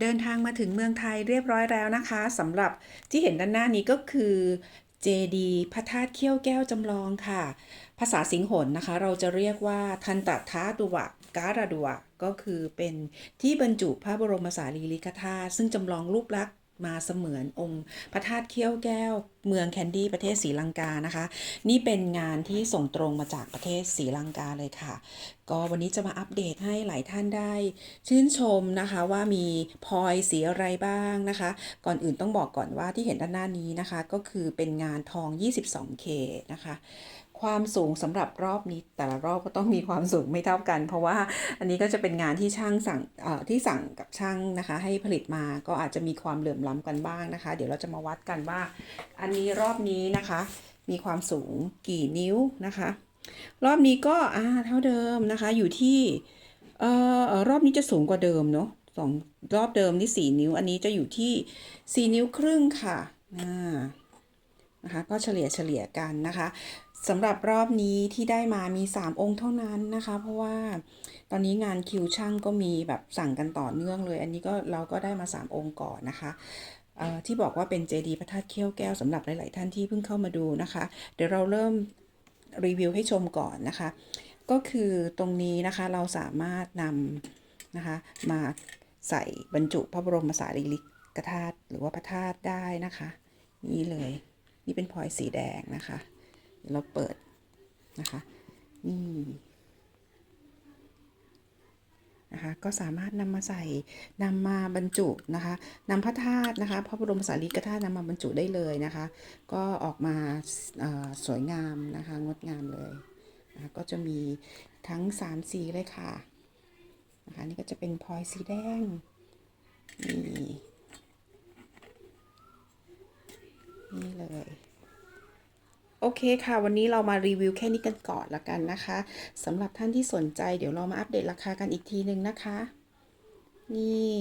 เดินทางมาถึงเมืองไทยเรียบร้อยแล้วนะคะสำหรับที่เห็นด้านหน้านี้ก็คือเจดีพระธาตุเขี้ยวแก้วจำลองค่ะ ภาษาสิงหนนะคะ เราจะเรียกว่าทันตทาตุวะการาดุวะก็คือเป็นที่บรรจุพระบรมสารีริกธาตุซึ่งจำลองรูปลักษณ์ มาเสมือนองค์พระธาตุเขี้ยวแก้ว เมืองแคนดี้ประเทศศรีลังกานะคะ นี่เป็นงานที่ส่งตรงมาจากประเทศศรีลังกาเลยค่ะ ก็วันนี้จะมาอัปเดตให้หลายท่านได้ ชื่นชมนะคะว่ามีพลอยสีอะไรบ้างนะคะ ก่อนอื่นต้องบอกก่อนว่าที่เห็นด้านหน้านี้นะคะ ก็คือเป็นงานทอง 22K นะคะ ความสูงสำหรับรอบนี้ แต่ละรอบก็ต้องมีความสูงไม่เท่ากัน เพราะว่าอันนี้ก็จะเป็นงานที่ช่างสั่งที่สั่งกับช่างนะคะ ให้ผลิตมาก็อาจจะมีความเหลื่อมล้ำกันบ้างนะคะ เดี๋ยวเราจะมาวัดกันว่า อันนี้รอบนี้นะคะ มีความสูงกี่นิ้วนะคะ รอบนี้ก็อ่าเท่าเดิมนะคะอยู่ที่เอ่อรอบนี้จะสูงกว่าเดิมเนาะสองรอบเดิมนี่สี่นิ้ว อันนี้จะอยู่ที่สี่นิ้วครึ่งค่ะอ่า นะคะก็เฉลี่ยเฉลี่ยกันนะคะสำหรับรอบนี้ที่ได้มามี 3 องค์เท่านั้นนะคะ เพราะว่าตอนนี้งานคิวช่างก็มีแบบสั่งกันต่อเนื่องเลย อันนี้ก็เราก็ได้มา 3 องค์ก่อนนะคะที่บอกว่าเป็นเจดีพระธาตุเขี้ยวแก้วสำหรับหลาย ๆ ท่านที่เพิ่งเข้ามาดูนะคะ เดี๋ยวเราเริ่มรีวิวให้ชมก่อนนะคะ ก็คือตรงนี้นะคะเราสามารถนำนะคะมาใส่บรรจุพระบรมสารีริกธาตุหรือว่าพระธาตุได้นะคะ นี่เลย นี่เป็นพลอยสีแดงนะคะเดี๋ยวเราเปิดนะคะนี่นะคะก็สามารถนำมาใส่นำมาบรรจุนะคะนำพระธาตุนะคะพระบรมสารีริกธาตุนำมาบรรจุได้เลยนะคะ ก็ออกมาสวยงามนะคะงดงามเลยนะะก็จะมีทั้ง3สีเลยค่ะนะคะนี่ก็จะเป็นพลอยสีแดงนี่ นี่เลย โอเคค่ะ วันนี้เรามารีวิวแค่นี้กันก่อนละกันนะคะสำหรับท่านที่สนใจเดี๋ยวเรามาอัปเดตราคากันอีกทีหนึ่งนะคะ นี่